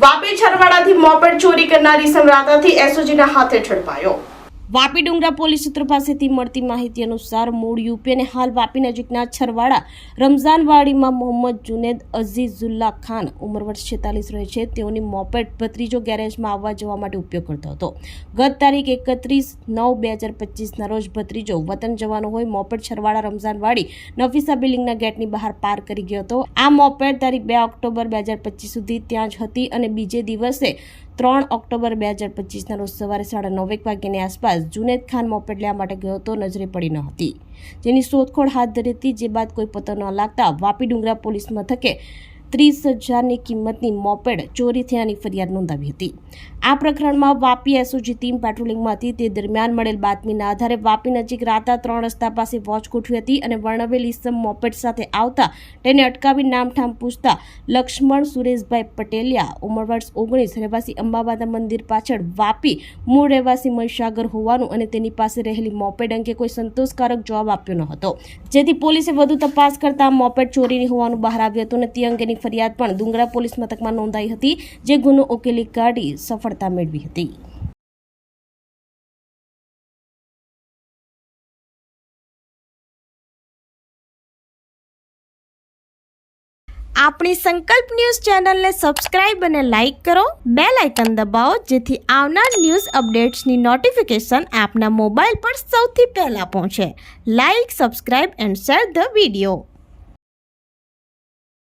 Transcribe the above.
Vapi છરવાડાથી moped ચોરી કરનારી સમરાતાથી એસઓજીના હાથે ઝડપાયો. વાપી ડુંગરા પોલીસ સૂત્ર પાસેથી મળતી માહિતી અનુસાર મૂળ યુપી અને હાલ વાપી નજીકના છરવાડા, રમઝાનવાડીમાં મોહમ્મદ જુનેદ અઝીઝુલ્લા ખાન ઉંમર વર્ષ છેતાલીસ રહે છે. તેઓની મોપેટ ભત્રીજો ગેરેજમાં આવવા જવા માટે ઉપયોગ કરતો હતો. ગત તારીખ એકત્રીસ નવ બે હજાર પચીસના રોજ ભત્રીજો વતન જવાનો હોય મોપેટ છરવાડા, રમઝાનવાડી નફીસા બિલ્ડિંગના ગેટની બહાર પાર કરી ગયો હતો. આ મોપેટ તારીખ બે ઓક્ટોબર બે હજાર પચીસ સુધી ત્યાં જ હતી અને બીજે દિવસે ત્રણ ઓક્ટોબર બે હજાર પચીસના રોજ સવારે સાડા નવેક વાગ્યાની આસપાસ જુનેદ ખાન લેવા માટે ગયો તો નજરે પડી ન હતી. જેની શોધખોળ હાથ ધરી હતી, જે બાદ કોઈ પતો ન લાગતા વાપી ડુંગરા પોલીસ મથકે ત્રીસ હજારની કિંમતની મોપેડ ચોરી થયાની ફરિયાદ નોંધાવી હતી. આ પ્રકરણમાં વાપી એસઓજી ટીમ પેટ્રોલિંગમાં હતી તે દરમિયાન મળેલ બાતમીના આધારે વાપી નજીક રાતા ત્રણ રસ્તા પાસે વોચ ગોઠવી હતી અને વર્ણવેલ ઇસમ મોપેડ સાથે આવતા તેને અટકાવી નામઠામ પૂછતા લક્ષ્મણ સુરેશભાઈ પટેલિયા, ઉંમર વર્ષ ઓગણીસ, રહેવાસી અંબાબાદા મંદિર પાછળ વાપી મૂળ રહેવાસી મહીસાગર હોવાનું અને તેની પાસે રહેલી મોપેડ અંગે કોઈ સંતોષકારક જવાબ આપ્યો ન હતો. જેથી પોલીસે વધુ તપાસ કરતા મોપેડ ચોરીની હોવાનું બહાર આવ્યું હતું અને તે અંગેની ફરિયાદ પણ ડુંગરા પોલીસ મથકમાં નોંધાઈ હતી, જે ગુનો ઉકેલી કાઢી સફળતા મેળવી હતી. આપણી સંકલ્પ ન્યૂઝ ચેનલને સબસ્ક્રાઇબ અને લાઇક કરો બે લાઇકન દબાવો, જેથી આવનાર ન્યૂઝ અપડેટ્સની નોટિફિકેશન આપના મોબાઈલ પર સૌથી પહેલા પહોંચે. Like, subscribe and share the video.